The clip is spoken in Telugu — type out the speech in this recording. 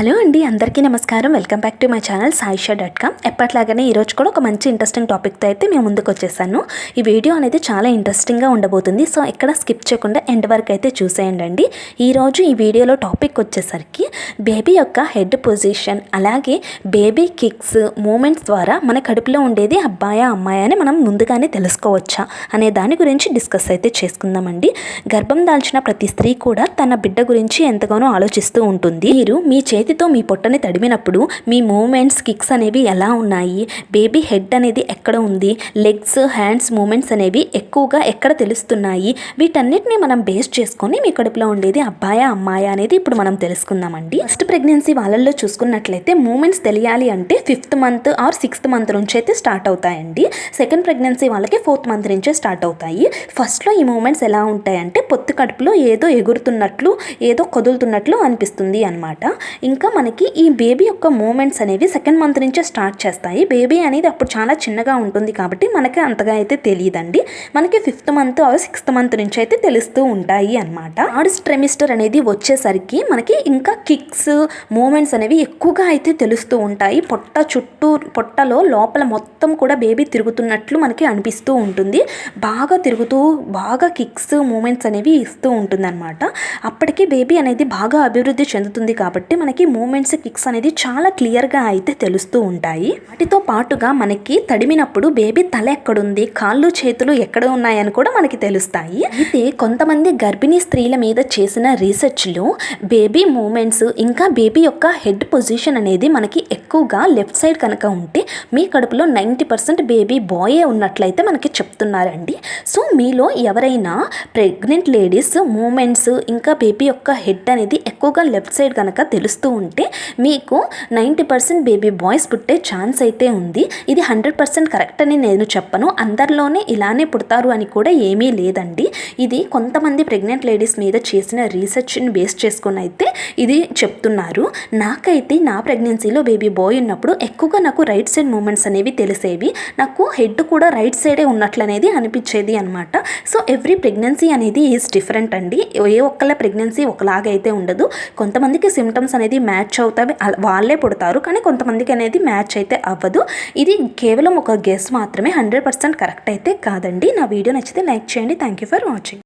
హలో అండి అందరికీ నమస్కారం. Welcome back to my channel Saisha dot com. ఎప్పట్లాగానే ఈరోజు కూడా ఒక మంచి ఇంట్రెస్టింగ్ టాపిక్తో అయితే మేము ముందుకు వచ్చేసాను ఈ వీడియో అనేది చాలా ఇంట్రెస్టింగ్గా ఉండబోతుంది. సో ఎక్కడ స్కిప్ చేయకుండా ఎండ్ వరకు అయితే చూసేయండి ఈరోజు ఈ వీడియోలో టాపిక్ వచ్చేసరికి బేబీ యొక్క హెడ్ పొజిషన్ అలాగే బేబీ కిక్స్ మూమెంట్స్ ద్వారా మన కడుపులో ఉండేది అబ్బాయా అమ్మాయి అని మనం ముందుగానే తెలుసుకోవచ్చా అనే దాని గురించి డిస్కస్ అయితే చేసుకుందామండి. గర్భం దాల్చిన ప్రతి స్త్రీ కూడా తన బిడ్డ గురించి ఎంతగానో ఆలోచిస్తూ ఉంటుంది. మీరు మీ చేతి చేతితో మీ పొట్టని తడిమినప్పుడు మీ మూమెంట్స్ కిక్స్ అనేవి ఎలా ఉన్నాయి? బేబీ హెడ్ అనేది ఎక్కడ ఉంది? లెగ్స్ హ్యాండ్స్ మూమెంట్స్ అనేవి ఎక్కువగా ఎక్కడ తెలుస్తున్నాయి? వీటన్నిటిని మనం బేస్ చేసుకొని మీ కడుపులో ఉండేది అబ్బాయా అమ్మాయా అనేది ఇప్పుడు మనం తెలుసుకుందామండి. ఫస్ట్ ప్రెగ్నెన్సీ వాళ్ళల్లో చూసుకున్నట్లయితే మూమెంట్స్ తెలియాలి అంటే fifth month or sixth month నుంచి అయితే స్టార్ట్ అవుతాయండి. సెకండ్ ప్రెగ్నెన్సీ వాళ్ళకి ఫోర్త్ మంత్ నుంచే స్టార్ట్ అవుతాయి. ఫస్ట్లో ఈ మూమెంట్స్ ఎలా ఉంటాయంటే పొత్తు కడుపులో ఏదో ఎగురుతున్నట్లు ఏదో కదులుతున్నట్లు అనిపిస్తుంది అనమాట ఇంకా ఇంకా మనకి ఈ బేబీ యొక్క మూమెంట్స్ అనేవి సెకండ్ మంత్ నుంచే స్టార్ట్ చేస్తాయి. బేబీ అనేది అప్పుడు చాలా చిన్నగా ఉంటుంది కాబట్టి మనకి అంతగా అయితే తెలియదండి. మనకి fifth month or sixth month నుంచి అయితే తెలుస్తూ ఉంటాయి అనమాట థర్డ్ స్ట్రెమిస్టర్ అనేది వచ్చేసరికి మనకి ఇంకా కిక్స్ మూమెంట్స్ అనేవి ఎక్కువగా అయితే తెలుస్తూ ఉంటాయి. పొట్ట చుట్టూ పొట్టలో లోపల మొత్తం కూడా బేబీ తిరుగుతున్నట్లు మనకి అనిపిస్తూ ఉంటుంది. బాగా తిరుగుతూ బాగా కిక్స్ మూమెంట్స్ అనేవి ఇస్తూ ఉంటుంది అనమాట అప్పటికి బేబీ అనేది బాగా అభివృద్ధి చెందుతుంది కాబట్టి మనకి మూమెంట్స్ కిక్స్ అనేది చాలా క్లియర్గా అయితే తెలుస్తూ ఉంటాయి. వాటితో పాటుగా మనకి తడిమినప్పుడు బేబీ తల ఎక్కడుంది కాళ్ళు చేతులు ఎక్కడ ఉన్నాయని కూడా మనకి తెలుస్తాయి. అయితే కొంతమంది గర్భిణీ స్త్రీల మీద చేసిన రీసెర్చ్లో బేబీ మూమెంట్స్ ఇంకా బేబీ యొక్క హెడ్ పొజిషన్ అనేది మనకి ఎక్కువగా లెఫ్ట్ సైడ్ కనుక ఉంటే మీ కడుపులో నైంటీ పర్సెంట్ బేబీ బాయే ఉన్నట్లయితే మనకి చెప్తున్నారండి. సో మీలో ఎవరైనా ప్రెగ్నెంట్ లేడీస్ మూమెంట్స్ ఇంకా బేబీ యొక్క హెడ్ అనేది ఎక్కువగా లెఫ్ట్ సైడ్ కనుక తెలుస్తూ ఉంటే మీకు నైంటీ పర్సెంట్ బేబీ బాయ్స్ పుట్టే ఛాన్స్ అయితే ఉంది. ఇది హండ్రెడ్ పర్సెంట్ కరెక్ట్ అని నేను చెప్పను. అందరిలోనే ఇలానే పుడతారు అని కూడా ఏమీ లేదండి. ఇది కొంతమంది ప్రెగ్నెంట్ లేడీస్ మీద చేసిన రీసెర్చ్ని బేస్ చేసుకుని అయితే ఇది చెప్తున్నారు. నాకైతే నా ప్రెగ్నెన్సీలో బేబీ బాయ్ ఉన్నప్పుడు ఎక్కువగా నాకు రైట్ సైడ్ మూమెంట్స్ అనేవి తెలిసేవి. నాకు హెడ్ కూడా రైట్ సైడే ఉన్నట్లు అనేది అనిపించేది అనమాట సో ఎవ్రీ ప్రెగ్నెన్సీ అనేది ఈజ్ డిఫరెంట్ అండి. ఏ ఒక్కళ్ళ ప్రెగ్నెన్సీ ఒకలాగైతే ఉండదు. కొంతమందికి సిమ్టమ్స్ అనేది మ్యాచ్ అవుతాయి. వాళ్ళే పుడతారు. కానీ కొంతమందికి అనేది మ్యాచ్ అయితే అవ్వదు. ఇది కేవలం ఒక గెస్ మాత్రమే. హండ్రెడ్ పర్సెంట్ కరెక్ట్ అయితే కాదండి. నా వీడియో నచ్చితే లైక్ చేయండి. Thank you for watching